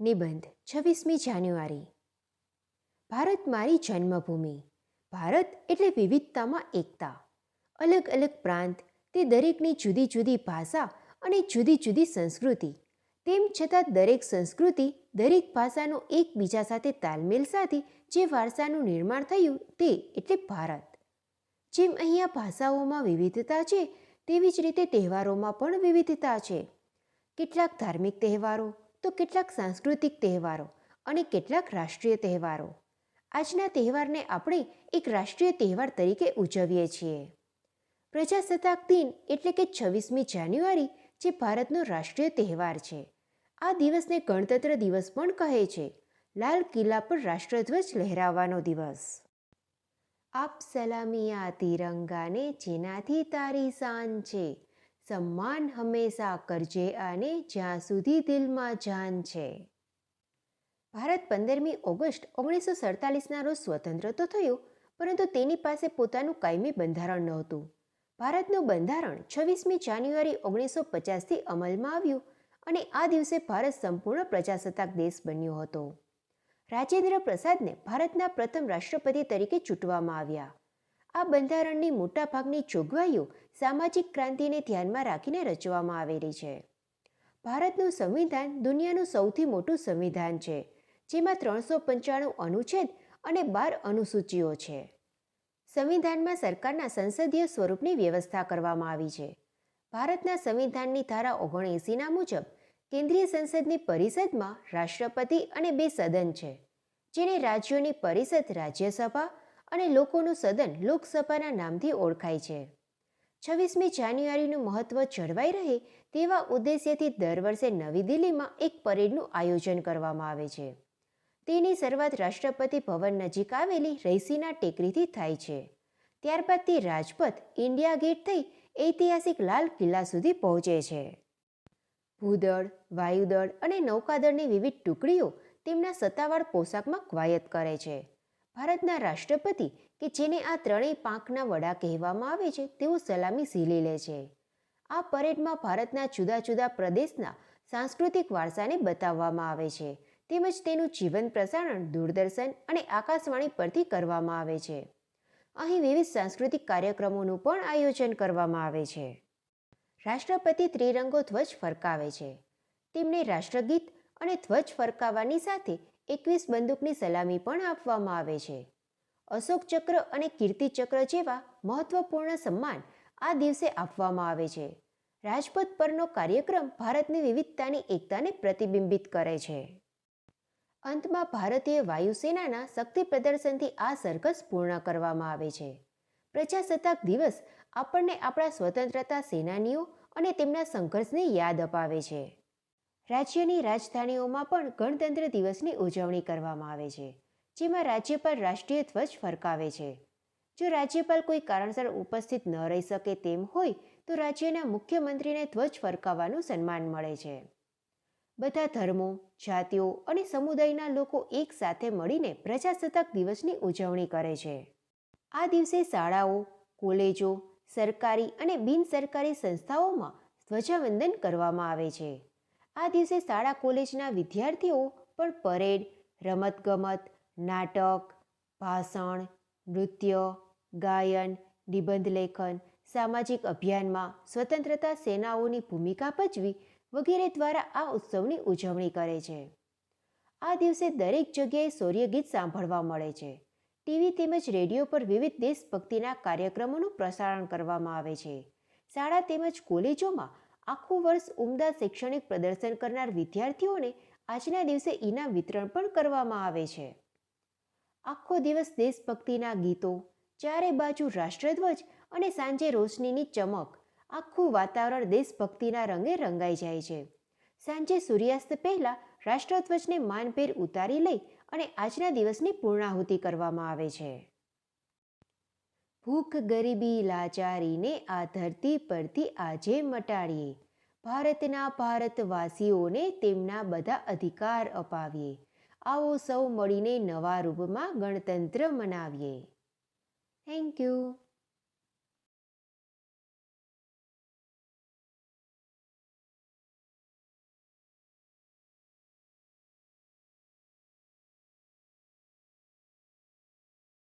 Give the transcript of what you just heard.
નિબંધ, છવ્વીસમી જાન્યુઆરી. ભારત મારી જન્મભૂમિ. ભારત એટલે વિવિધતામાં એકતા. અલગ અલગ પ્રાંત, તે દરેકની જુદી જુદી ભાષા અને જુદી જુદી સંસ્કૃતિ. તેમ છતાં દરેક સંસ્કૃતિ દરેક ભાષાનો એકબીજા સાથે તાલમેલ સાથે જે વારસાનું નિર્માણ થયું તે એટલે ભારત. જેમ અહીંયા ભાષાઓમાં વિવિધતા છે, તેવી જ રીતે તહેવારોમાં પણ વિવિધતા છે. કેટલાક ધાર્મિક તહેવારો તો કેટલાક સાંસ્કૃતિક તહેવારો અને કેટલાક રાષ્ટ્રીય તહેવારો. આજના તહેવારને આપણે એક રાષ્ટ્રીય તહેવાર તરીકે ઉજવીએ છીએ. પ્રજાસત્તાક દિન એટલે કે છવ્વીસમી જાન્યુઆરી જે ભારતનો રાષ્ટ્રીય તહેવાર છે. આ દિવસને ગણતંત્ર દિવસ પણ કહે છે. લાલ કિલ્લા પર રાષ્ટ્રધ્વજ લહેરાવવાનો દિવસ. આપ સલામી આ તિરંગાને જેનાથી તારી શાન છે. સન્માન હંમેશા કરજે આને જ્યાં સુધી દિલમાં જાન છે. ભારત પંદરમી ઓગસ્ટ ઓગણીસો સડતાલીસના રોજ સ્વતંત્ર તો થયું, પરંતુ તેની પાસે પોતાનું કાયમી બંધારણ નહોતું. ભારતનું બંધારણ છવ્વીસમી જાન્યુઆરી ઓગણીસો પચાસથી અમલમાં આવ્યું અને આ દિવસે ભારત સંપૂર્ણ પ્રજાસત્તાક દેશ બન્યો હતો. રાજેન્દ્ર પ્રસાદને ભારતના પ્રથમ રાષ્ટ્રપતિ તરીકે ચૂંટવામાં આવ્યા. આ બંધારણની મોટાભાગની જોગવાઈઓ સામાજિક ક્રાંતિને ધ્યાનમાં રાખીને રચવામાં આવેલી છે. ભારતનું સંવિધાન દુનિયાનું સૌથી મોટું સંવિધાન છે, જેમાં ત્રણસો પંચાણું અનુચ્છેદ અને બાર અનુસૂચિઓ છે. સંવિધાનમાં સરકારના સંસદીય સ્વરૂપની વ્યવસ્થા કરવામાં આવી છે. ભારતના સંવિધાનની ધારા ઓગણએંસીના મુજબ કેન્દ્રીય સંસદની પરિષદમાં રાષ્ટ્રપતિ અને બે સદન છે, જેને રાજ્યોની પરિષદ, રાજ્યસભા અને લોકોનું સદન લોકસભાના નામથી ઓળખાય છે. છવ્વીસમી જાન્યુઆરીનું મહત્વ જળવાઈ રહે તેવા ઉદ્દેશ્યથી દર વર્ષે નવી દિલ્હીમાં એક પરેડનું આયોજન કરવામાં આવે છે. તેની શરૂઆત રાષ્ટ્રપતિ ભવન નજીક આવેલી રૈસીના ટેકરીથી થાય છે. ત્યારબાદ તે રાજપથ ઇન્ડિયા ગેટ થઈ ઐતિહાસિક લાલ કિલ્લા સુધી પહોંચે છે. ભૂદળ, વાયુદળ અને નૌકાદળની વિવિધ ટુકડીઓ તેમના સત્તાવાર પોશાકમાં કવાયત કરે છે. ભારતના રાષ્ટ્રપતિ કે જેને આ ત્રણેય પાંખના વડા કહેવામાં આવે છે, તેઓ સલામી ઝીલી લે છે. આ પરેડમાં ભારતના જુદા જુદા પ્રદેશના સાંસ્કૃતિક વારસાને બતાવવામાં આવે છે. તેમજ તેનું જીવન પ્રસારણ, દૂરદર્શન અને આકાશવાણી પરથી કરવામાં આવે છે. અહીં વિવિધ સાંસ્કૃતિક કાર્યક્રમોનું પણ આયોજન કરવામાં આવે છે. રાષ્ટ્રપતિ ત્રિરંગો ધ્વજ ફરકાવે છે. તેમને રાષ્ટ્રગીત અને ધ્વજ ફરકાવવાની સાથે એકવીસ બંદૂકની સલામી પણ આપવામાં આવે છે. અશોક ચક્ર અને કીર્તિ ચક્ર જેવા મહત્વપૂર્ણ સન્માન આ દિવસે આપવામાં આવે છે. રાજપથ પરનો કાર્યક્રમ ભારતની વિવિધતાની એકતાને પ્રતિબિંબિત કરે છે. અંતમાં ભારતીય વાયુસેનાના શક્તિ પ્રદર્શનથી આ સરઘસ પૂર્ણ કરવામાં આવે છે. પ્રજાસત્તાક દિવસ આપણને આપણા સ્વતંત્રતા સેનાનીઓ અને તેમના સંઘર્ષને યાદ અપાવે છે. રાજ્યની રાજધાનીઓમાં પણ ગણતંત્ર દિવસની ઉજવણી કરવામાં આવે છે, જેમાં રાજ્યપાલ રાષ્ટ્રીય ધ્વજ ફરકાવે છે. જો રાજ્યપાલ કોઈ કારણસર ઉપસ્થિત ન રહી શકે તેમ હોય, તો રાજ્યના મુખ્યમંત્રીને ધ્વજ ફરકાવવાનું સન્માન મળે છે. બધા ધર્મો, જાતિઓ અને સમુદાયના લોકો એકસાથે મળીને પ્રજાસત્તાક દિવસની ઉજવણી કરે છે. આ દિવસે શાળાઓ, કોલેજો, સરકારી અને બિનસરકારી સંસ્થાઓમાં ધ્વજાવંદન કરવામાં આવે છે. આ દિવસે શાળા કોલેજના વિદ્યાર્થીઓ પણ પરેડ, રમતગમત, નાટક, ભાષણ, નૃત્ય, ગાયન, નિબંધ લેખન, સામાજિક અભિયાનમાં સ્વતંત્રતા સેનાઓની ભૂમિકા ભજવી વગેરે દ્વારા આ ઉત્સવની ઉજવણી કરે છે. આ દિવસે દરેક જગ્યાએ સૂર્યગીત સાંભળવા મળે છે. ટીવી તેમજ રેડિયો પર વિવિધ દેશભક્તિના કાર્યક્રમોનું પ્રસારણ કરવામાં આવે છે. શાળા તેમજ કોલેજોમાં આખું વર્ષ ઉમદા શૈક્ષણિક પ્રદર્શન કરનાર વિદ્યાર્થીઓને આજના દિવસે ઇનામ વિતરણ પણ કરવામાં આવે છે. આખો દિવસ દેશભક્તિના ગીતો, ચારે બાજુ રાષ્ટ્રધ્વજ અને સાંજે રોશનીની ચમક આખું વાતાવરણ દેશભક્તિના રંગે રંગાઈ જાય છે. સાંજે સૂર્યાસ્ત પહેલાં રાષ્ટ્રધ્વજને માનભેર ઉતારી લઈ અને આજના દિવસની પૂર્ણાહુતિ કરવામાં આવે છે. ભૂખ ગરીબી લાચારીને આ ધરતી પરથી આજે મટાડીએ. ભારતના ભારતવાસીઓને તેમના બધા અધિકાર અપાવીએ. આવો સૌ મળીને નવા રૂપમાં ગણતંત્ર મનાવીએ. Thank you